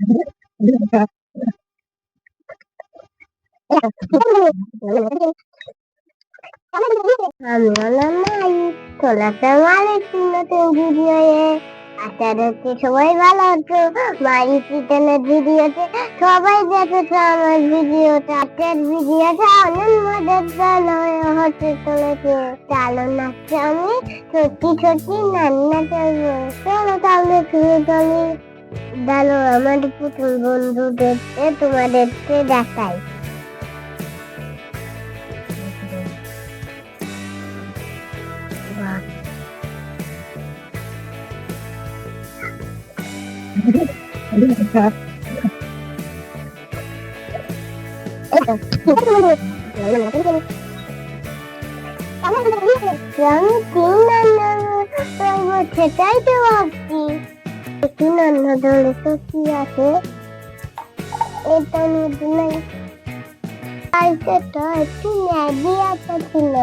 আমি সবাই ভালো আছো ভিডিওতে সবাই দেখেছ আমার ভিডিওটা আজকের ভিডিওটা অনেক মজার হতে চলেছে চালো নাচছে আমি সত্যি সত্যি রান্না করব চলো তাহলে শুরু দাঁড়ো আমার পুতুল বন্ধুদেরকে তোমাদেরকে দেখাই। আমি তিন সেটাই তো ভাবছি। একটু ম্যাগি আছে ছিল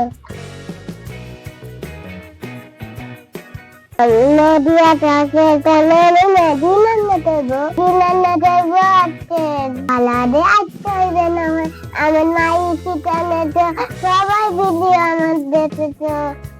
আছে তাহলে আমি কি রান্না করব আজকে আলাদা আজকে না হয় আমার মাই সবাই ভিডিও আমার দেখেছ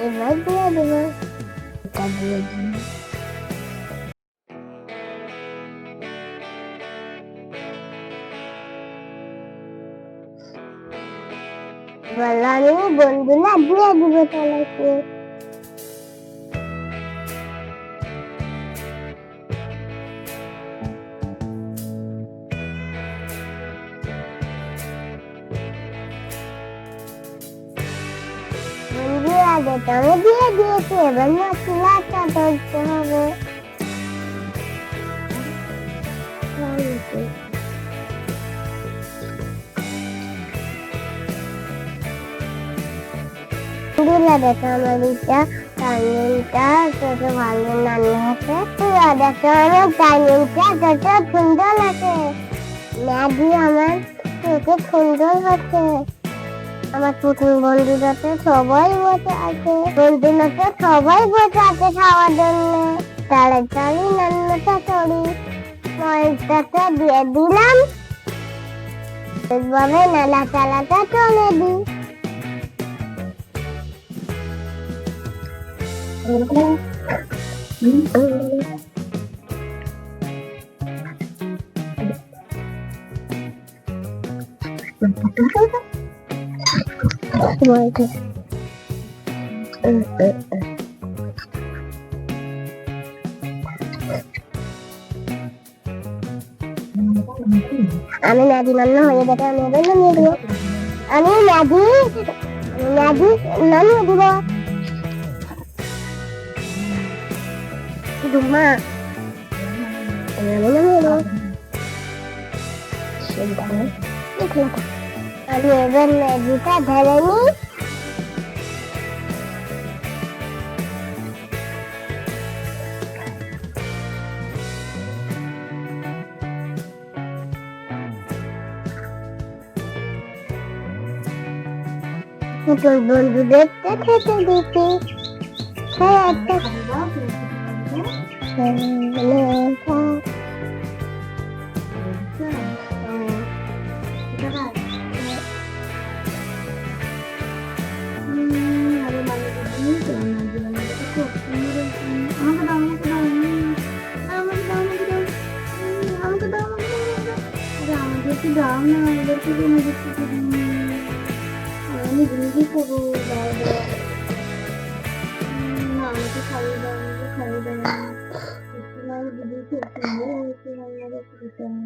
এবার দিয়ে দেবো এটা দিয়ে দিই বললাম আমি আগে তো দিয়ে দিয়েছি এবার মশলাটা ধরতে হবে আমার দিকটা টাইমিংটা কত ভালো রান্না আছে বন্ধুরা দেখো আমার টাইমিংটা সুন্দর আছে ম্যাগি আমার কত সুন্দর হচ্ছে। আমার পুতুল বন্ধুরা তো সবাই বসে আছে। বন্ধুরা তো সবাই বসে আছে খাওয়ার জন্য। তাড়াতাড়ি রান্নাটা করি। ময়দাটা দিয়ে দিলাম। এভাবে নালা চালাটা চলে দিই ময়দা আমি ম্যাগি রান্না হয়ে গেছে, আমি এবার নামিয়ে দেবো। আমি ম্যাগি ম্যাগি নামিয়ে দেবো। দুমা আমি নামিয়ে দেবো আমি এবার ম্যাগিটা ঢেলে নিই পুতুল বন্ধুদেরকে খেতে দিচ্ছি হ্যাঁ একটা খাইয়ে খাইয়ে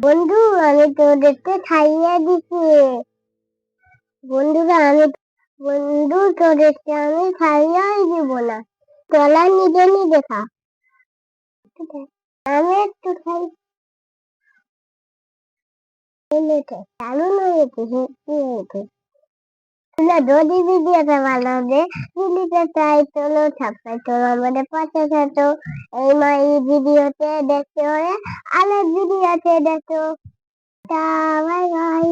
বন্ধু, আমি তোদেরকে খাইয়ে দিচ্ছি। বন্ধুরা, আমি বন্ধু, তোদেরকে আমি খাইয়েই দিব না। তোলা নিজে নিজে খা। আমি একটু খাই। হয়েছে যদি ভিডিওটা ভালো হবে ভিডিওটা চাই চলো সাবস্ক্রাইব করো আমাদের পাশে থাকো এই মা ভিডিওতে দেখতে আরেক ভিডিওতে দেখো বাই বাই